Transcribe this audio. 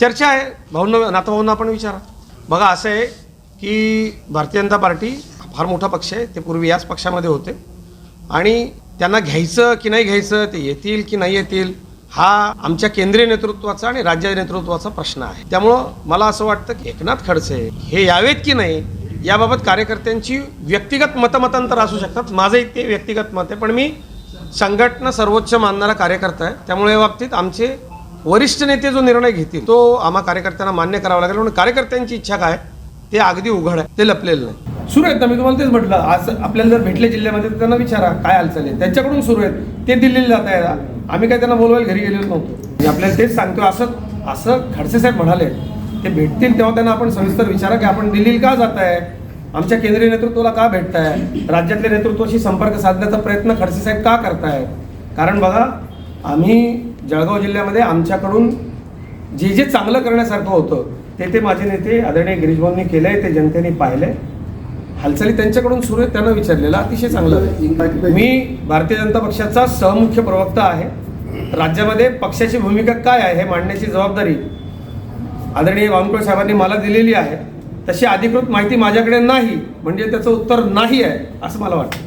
चर्चा आहे. भाऊंना नातभाऊंना आपण विचारा. बघा असं आहे की भारतीय जनता पार्टी फार मोठा पक्ष आहे. ते पूर्वी याच पक्षामध्ये होते. आणि त्यांना घ्यायचं की नाही घ्यायचं ते येतील की नाही येतील हा आमच्या केंद्रीय नेतृत्वाचा आणि राज्य नेतृत्वाचा प्रश्न आहे. त्यामुळं मला असं वाटतं की एकनाथ खडसे हे यावेत की नाही याबाबत कार्यकर्त्यांची व्यक्तिगत मतमतांतर असू शकतात. माझंही ते व्यक्तिगत मत आहे. पण मी संघटना सर्वोच्च मानणारा कार्यकर्ता आहे. त्यामुळे या बाबतीत आमचे वरिष्ठ नेते जो निर्णय घेतील तो आम्हा कार्यकर्त्यांना मान्य करावा लागेल. म्हणून कार्यकर्त्यांची इच्छा काय? ते अगदी उघड आहे. ते लपलेलं नाही. सुरू आहेत ना? मी तुम्हाला तेच म्हटलं. आज आपल्याला जर भेटले जिल्ह्यामध्ये तर त्यांना विचारा काय हालचाल आहे. त्यांच्याकडून सुरू आहेत. ते दिल्लीला जात आहे आम्ही काय त्यांना बोलवायला घरी गेलेलो नव्हतो. मी आपल्याला तेच सांगतो असं असं खडसे साहेब म्हणाले ते भेटतील तेव्हा त्यांना आपण सविस्तर विचारा की आपण दिल्लीला का जात आहे? आमच्या केंद्रीय नेतृत्वाला का भेटताय राज्यातल्या नेतृत्वाशी संपर्क साधण्याचा प्रयत्न खडसे साहेब का करतायत कारण बघा आम्ही जळगाव जिल्ह्यामध्ये आमच्याकडून जे जे चांगलं करण्यासारखं होतं ते ते माझे नेते आदरणीय गिरीशभाऊंनी आहे ते जनतेने पाहिलंय. हालचाली त्यांच्याकडून सुरू आहेत त्यांना विचारलेलं अतिशय चांगलं आहे. मी भारतीय जनता पक्षाचा सहमुख्य प्रवक्ता आहे. राज्यामध्ये पक्षाची भूमिका काय आहे हे मांडण्याची जबाबदारी आदरणीय बावनकुळे साहेबांनी मला दिलेली आहे. तशी अधिकृत माहिती माझ्याकडे नाही म्हणजे त्याचं उत्तर नाही आहे असं मला वाटतं.